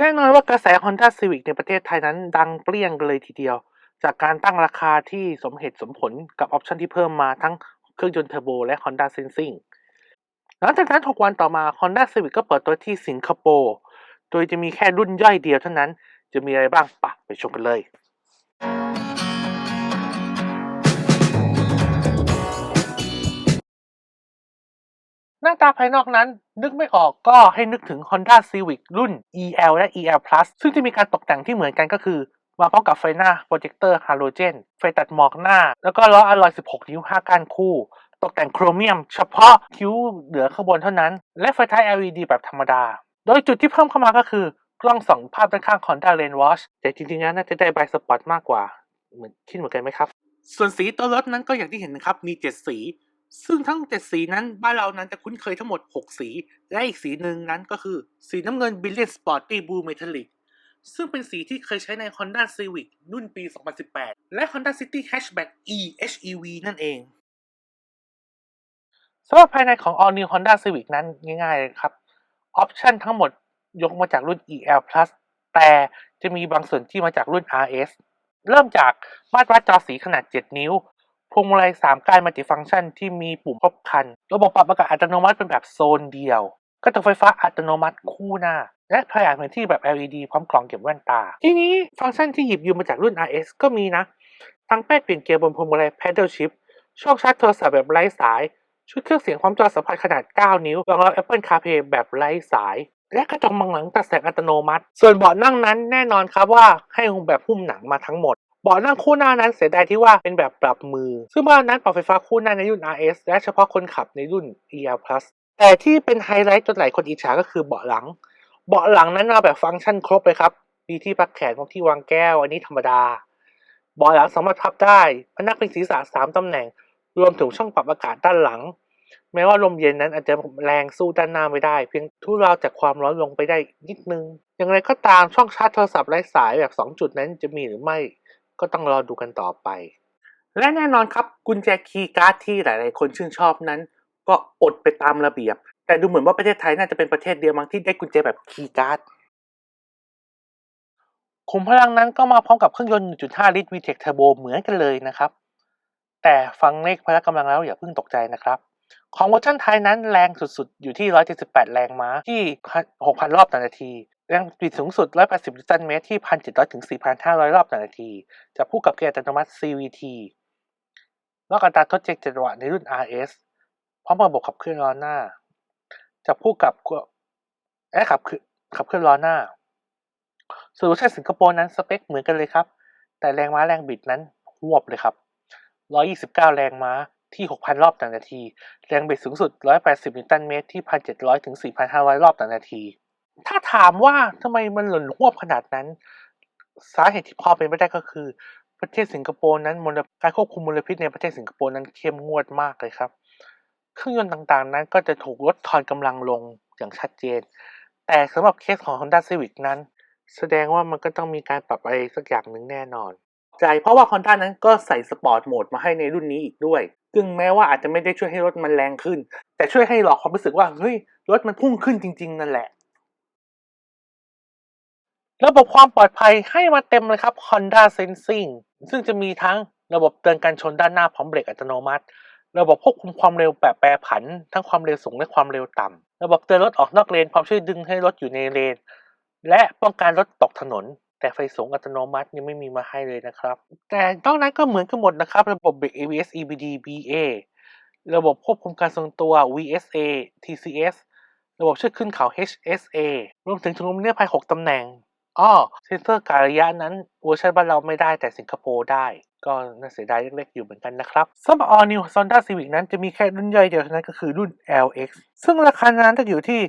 แน่นอนว่ากระแส Honda Civic ในประเทศไทยนั้นดังเปรี้ยงเลยทีเดียว จากการตั้งราคาที่สมเหตุสมผลกับออปชันที่เพิ่มมาทั้งเครื่องยนต์เทอร์โบและ Honda Sensing หลังจากนั้น 6 วันต่อมา Honda Civic ก็เปิดตัวที่สิงคโปร์ โดยจะมีแค่รุ่นย่อยเดียวเท่านั้น จะมีอะไรบ้างปะไปชมกันเลยาตาภายนอกนั้น นึกไม่ออกก็ให้นึกถึง Honda Civic รุ่น EL และ EL Plus ซึ่งจะมีการตกแต่งที่เหมือนกันก็คือมาพร้อมกับไฟหน้าโปรเจคเตอร์ฮาโลเจนไฟตัดหมอกหน้า แล้วก็ล้ออลลอย 16 นิ้ว 5ก้านคู่ ตกแต่งโครเมียม เฉพาะคิ้วเหลือข้างบนเท่านั้น และไฟท้าย LED แบบธรรมดา โดยจุดที่เพิ่มเข้ามาก็คือกล้องส่องภาพด้านข้าง Honda Lane Watch แต่จริงๆแล้วน่าจะได้ใบสปอตมากกว่า เหมือนคิดเหมือนกันไหมครับ ส่วนสีตัวรถนั้นก็อย่างที่เห็นนะครับมี 7 สี ซึ่งทั้ง 7 สีนั้นบ้านเรานั้นจะคุ้นเคยทั้งหมด 6 สี และอีกสีหนึ่งนั้นก็คือ สีน้ำเงิน Brilliant Sporty Blue Metallic ซึ่งเป็นสีที่เคยใช้ใน Honda Civic รุ่นปี 2018 และ Honda City Hatchback e HEV นั่นเองสำหรับภายในของ All New Honda Civic นั้นง่ายๆเลยครับ ออปชันทั้งหมดยกมาจากรุ่น EL Plus แต่จะมีบางส่วนที่มาจากรุ่น RS เริ่มจากมาตรวัดจอสีขนาด 7 นิ้ว พวงมาลัย3การมัลติฟังก์ชันที่มีปุ่มครบคัน ระบบปรับอากาศอัตโนมัติเป็นแบบโซนเดียว กระจกไฟฟ้าอัตโนมัติคู่หน้า และขยายพื้นที่แบบ LED พร้อมกล่องเก็บแว่นตา ทีนี้ฟังก์ชันที่หยิบยืมมาจากรุ่น RS ก็มีนะ ทั้งแป้นเปลี่ยนเกียร์บนพวงมาลัย Pedal Shift ช่องชาร์จโทรศัพท์แบบไร้สาย ชุดเครื่องเสียงพร้อมจอสัมผัสขนาด 9 นิ้วรองรับ Apple CarPlay แบบไร้สาย และกระจกมองหลังตัดแสงอัตโนมัติ ส่วนเบาะนั่งนั้นแน่นอนครับว่าให้องแบบหุ้มหนังมาทั้งหมด เบาะนั่งคู่หน้านั้นเสียดายที่ว่าเป็นแบบปรับมือ ซึ่งเบาะนั้นปรับไฟฟ้าคู่หน้าในรุ่น RS และเฉพาะคนขับในรุ่น EL Plus แต่ที่เป็นไฮไลท์จนหลายคนอิจฉาก็คือเบาะหลัง เบาะหลังนั้นมาแบบฟังก์ชันครบเลยครับ มีที่พักแขนของที่วางแก้ว อันนี้ธรรมดา เบาะหลังสามารถพับได้พนักพิงศีรษะสามตำแหน่ง รวมถึงช่องปรับอากาศด้านหลัง แม้ว่าลมเย็นนั้นอาจจะแรงสู้ด้านหน้าไม่ได้ เพียงทุเลาจากความร้อนลงไปได้นิดนึง อย่างไรก็ตามช่องชาร์จโทรศัพท์ไร้สายแบบ 2 จุดนั้นจะมีหรือไม่ ก็ต้องรอดูกันต่อไป และแน่นอนครับกุญแจคีย์การ์ดที่หลาย ๆ คนชื่นชอบนั้น ก็อดไปตามระเบียบ แต่ดูเหมือนว่าประเทศไทยน่าจะเป็นประเทศเดียวมั้งที่ได้กุญแจแบบคีย์การ์ดขุมพลังนั้นก็มาพร้อมกับเครื่องยนต์ 1.5 ลิตร VTEC Turbo เหมือนกันเลยนะครับ แต่ฟังเลขพละกำลังแล้วอย่าเพิ่งตกใจนะครับ ของเวอร์ชันไทยนั้นแรงสุดๆ อยู่ที่ 178 แรงม้าที่ 6,000 รอบต่อนาที แรงบิดสูงสุด 180นิวตันเมตรที่ 1,700 ถึง 4,500 รอบต่อนาที จะคู่กับเกียร์อัตโนมัติ CVT รอบอัตราทดเจ็จัวะในรุ่น RS พร้อมระบบขับเคลื่อนล้อหน้า จะคู่กับและขับขับเคลื่อนล้อหน้าส่วนเวอร์ชันสิงคโปร์นั้นสเปคเหมือนกันเลยครับ แต่แรงม้าแรงบิดนั้นหวบเลยครับ 129 แรงม้าที่ 6,000 รอบต่อนาที แรงบิดสูงสุด 180 นิวตันเมตรที่ 1,700 ถึง 4,500 รอบต่อนาที ถ้าถามว่าทำไมมันหล่นหวบขนาดนั้น สาเหตุที่พอเป็นไปได้ก็คือ ประเทศสิงคโปร์นั้นมลการควบคุมมลพิษในประเทศสิงคโปร์นั้นเข้มงวดมากเลยครับ เครื่องยนต์ต่างๆ นั้นก็จะถูกลดทอนกำลังลงอย่างชัดเจน แต่สำหรับเคสของ Honda Civic นั้น แสดงว่ามันก็ต้องมีการปรับอะไรสักอย่างหนึ่งแน่นอนใจเพราะว่า Honda นั้นก็ใส่สปอร์ตโหมดมาให้ในรุ่นนี้อีกด้วยซึ่งแม้ว่าอาจจะไม่ได้ช่วยให้รถมันแรงขึ้น แต่ช่วยให้หลอกความรู้สึกว่าเฮ้ยรถมันพุ่งขึ้นจริง ๆ นั่นแหละ ระบบความปลอดภัยให้มาเต็มเลยครับ Honda Sensing ซึ่งจะมีทั้งระบบเตือนการชนด้านหน้าพร้อมเบรกอัตโนมัติ ระบบควบคุมความเร็วแบบแปรผัน ทั้งความเร็วสูงและความเร็วต่ำ ระบบเตือนรถออกนอกเลนพร้อมช่วยดึงให้รถอยู่ในเลน และป้องกันรถตกถนน แต่ไฟสูงอัตโนมัติยังไม่มีมาให้เลยนะครับ แต่นอกนั้นก็เหมือนกันหมดนะครับ ระบบเบรก ABS EBD BA ระบบควบคุมการทรงตัว VSA TCS ระบบช่วยขึ้นเขา HSA รวมถึงถุงลมนิรภัย6ตำแหน่ง อ้อเซนเซอร์การะยะนั้นเวอร์ชันบ้านเราไม่ได้แต่สิงคโปร์ได้ ก็น่าเสียดายเล็กๆอยู่เหมือนกันนะครับสำหรับ All New Honda Civic นั้นจะมีแค่รุ่นย่อยเดียวเท่านั้นก็คือรุ่น LX ซึ่งราคานั้นจะอยู่ที่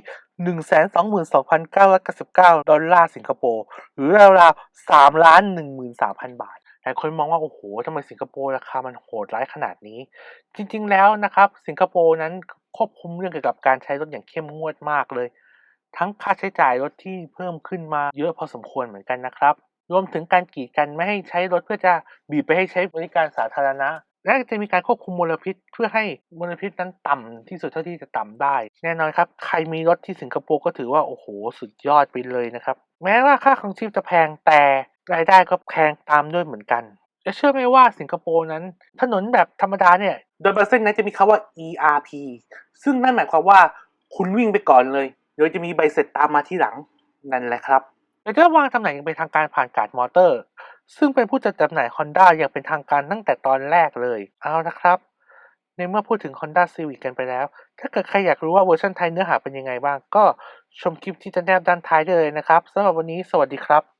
122,999 ดอลลาร์สิงคโปร์ หรือราวๆ3ล้าน13,000 บาท หลายคนมองว่า โอ้โหทำไมสิงคโปร์ราคามันโหดร้ายขนาดนี้ จริงๆแล้วนะครับ สิงคโปร์นั้นควบคุมเรื่องเกี่ยวกับการใช้รถอย่างเข้มงวดมากเลย ทั้งค่าใช้จ่ายรถที่เพิ่มขึ้นมาเยอะพอสมควรเหมือนกันนะครับ รวมถึงการกีดกันไม่ให้ใช้รถเพื่อจะบีบไปให้ใช้บริการสาธารณะ และจะมีการควบคุมมลพิษ เพื่อให้มลพิษนั้นต่ำที่สุดเท่าที่จะต่ำได้ แน่นอนครับ ใครมีรถที่สิงคโปร์ก็ถือว่าโอ้โหสุดยอดไปเลยนะครับ แม้ว่าค่าของชีพจะแพงแต่รายได้ก็แพงตามด้วยเหมือนกันจะเชื่อไหมว่าสิงคโปร์นั้น ถนนแบบธรรมดาเนี่ยโดยบางเส้นนั้นจะมีคำว่า ERP ซึ่งนั่นหมายความว่าคุณวิ่งไปก่อนเลย โดี๋ยวจะมีใบเสร็จตามมาที่หลังนั่นแหละครับเดี๋ยวจะวางจำหน่ายอย่างเป็นทางการผ่านการ์ดมอเตอร์ ซึ่งเป็นผู้จัดจำหน่าย Honda อย่างเป็นทางการตั้งแต่ตอนแรกเลยเอาละครับ ในเมื่อพูดถึง Honda Civic กันไปแล้ว ถ้าเกิดใครอยากรู้ว่าเวอร์ชันไทยเนื้อหาเป็นยังไงบ้าง ก็ชมคลิปที่จะแนบด้านท้ายได้เลยนะครับสำหรับวันนี้สวัสดีครับ